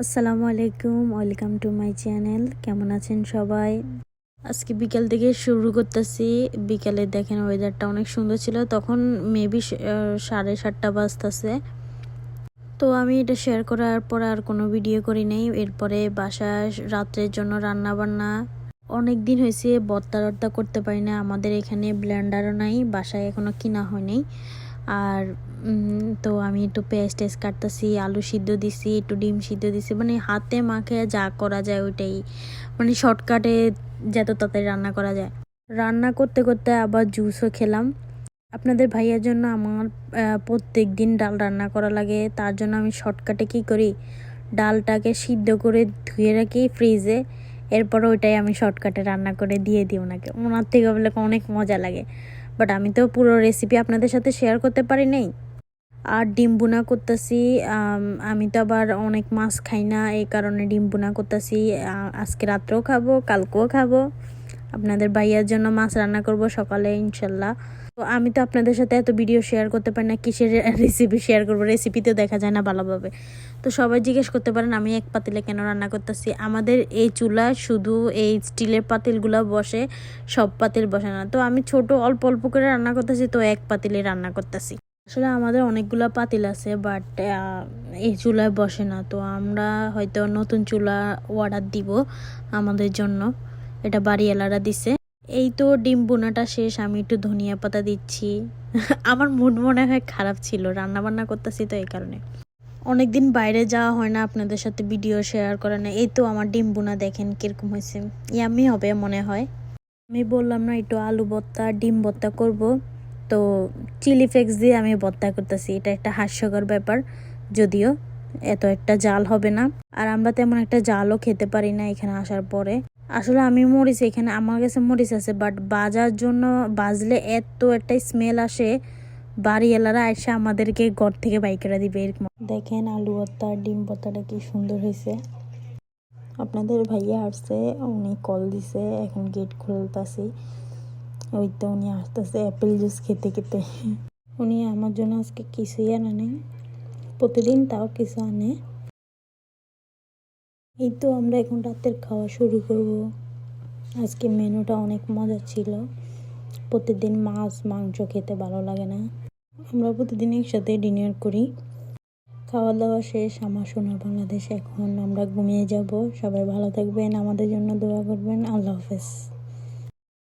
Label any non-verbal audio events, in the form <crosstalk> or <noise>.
আসসালামু আলাইকুম, welcome to my channel. কেমন আছেন সবাই? আজকে বিকাল থেকে শুরু করতেছি। বিকালে দেখেন ওয়েদারটা অনেক সুন্দর ছিল। তখন মেবি সাড়ে সাতটা বাজতেছে। তো আমি এটা শেয়ার করার পর আর কোনো ভিডিও করি নাই। এরপরে বাসায় রাত্রের জন্য রান্না বান্না অনেক দিন হয়েছে, বত্তা রত্তা করতে পারি না। আমাদের এখানে ব্ল্যান্ডারও নাই, বাসায় এখনও কিনা হয়নি আর তো আমি একটু পেঁয়াজ টেস্ট কাটতেছি, আলু সিদ্ধ দিছি, একটু ডিম সিদ্ধ দিছি। মানে হাতে মাখে যা করা যায় ওইটাই। মানে শর্টকাটে যত তাড়াতাড়ি রান্না করা যায়। রান্না করতে করতে আবার জুসও খেলাম। আপনাদের ভাইয়ার জন্য আমার প্রত্যেক দিন ডাল রান্না করা লাগে। তার জন্য আমি শর্টকাটে কি করি? ডালটাকে সিদ্ধ করে ধুয়ে রাখি ফ্রিজে এরপর ওইটাই আমি শর্টকাটে রান্না করে দিয়ে দিই ওনাকে। ওনার থেকে বলে অনেক মজা লাগে। বাট আমি তো পুরো রেসিপি আপনাদের সাথে শেয়ার করতে পারি নাই। আর ডিম বুনা করতেছি, আমি তো আবার অনেক মাছ খাই না, এই কারণে ডিম বুনা করতেছি। আজকে রাত্রেও খাব, কালকেও খাব। আপনাদের ভাইয়ার জন্য মাছ রান্না করব সকালে, ইনশাল্লাহ। তো আমি তো আপনাদের সাথে এত ভিডিও শেয়ার করতে পারি না, কিসের রেসিপি শেয়ার করব? রেসিপিতেও দেখা যায় না ভালোভাবে। তো সবাই জিজ্ঞেস করতে পারেন, আমি এক পাতিলে কেন রান্না করতেছি? আমাদের এই চুলা শুধু এই স্টিলের পাতিলগুলো বসে, সব পাতিল বসে না। তো আমি ছোট, অল্প অল্প করে রান্না করতেছি, তো এক পাতিলে রান্না করতেছি। আসলে আমাদের অনেকগুলো পাতিল আছে বাট এই চুলায় বসে না। তো আমরা হয়তো নতুন চুলা অর্ডার দিব আমাদের জন্য। এটা বাড়ি বাড়িওয়ালারা দিছে। এই তো ডিম বোনাটা শেষ, আমি একটু ধনিয়া পাতা দিচ্ছি। <laughs> আমার মুড মনে হয় খারাপ ছিল রান্না বান্না করতেছি তো এই কারণে। অনেকদিন বাইরে যাওয়া হয় না, আপনাদের সাথে ভিডিও শেয়ার করে না। এই তো আমার ডিম বোনা দেখেন কীরকম হয়েছে। ইয়ামি হবে মনে হয়। আমি বললাম না, একটু আলু ভর্তা, ডিম ভর্তা করব। তো চিলি ফ্লেক্স দিয়ে আমি ভর্তা করতেছি। এটা একটা হাস্যকর ব্যাপার, যদিও এত একটা জাল হবে না। আর আমরা তেমন একটা জালও খেতে পারি না এখানে আসার পরে। আসলে আমি মরিচ, এখানে আমার কাছে মরিচ আছে বাট বাজার জন্য বাজলে এত একটা স্মেল আসে, বাড়িওয়ালারা এসে আমাদেরকে ঘর থেকে বাইকেরা দিবে এরকম। দেখেন আলু ভর্তা, ডিম ভর্তাটা কি সুন্দর হয়েছে। আপনাদের ভাইয়া আসছে, উনি কল দিছে, এখন গেট খুলতেছি। ওই তো উনি আসতেছে অ্যাপেল জুস খেতে খেতে। উনি আমার জন্য আজকে কিছুই আনা নেই। প্রতিদিন তাও কিছু আনে। এই তো আমরা এখন রাতের খাওয়া শুরু করব। আজকে মেনুটা অনেক মজা ছিল। প্রতিদিন মাছ, মাংস খেতে ভালো লাগে না। আমরা প্রতিদিন একসাথে ডিনার করি। খাওয়া দাওয়া শেষ, আমার সোনার বাংলাদেশ এখন। আমরা ঘুমিয়ে যাব। সবাই ভালো থাকবেন, আমাদের জন্য দোয়া করবেন। আল্লাহ হাফেজ।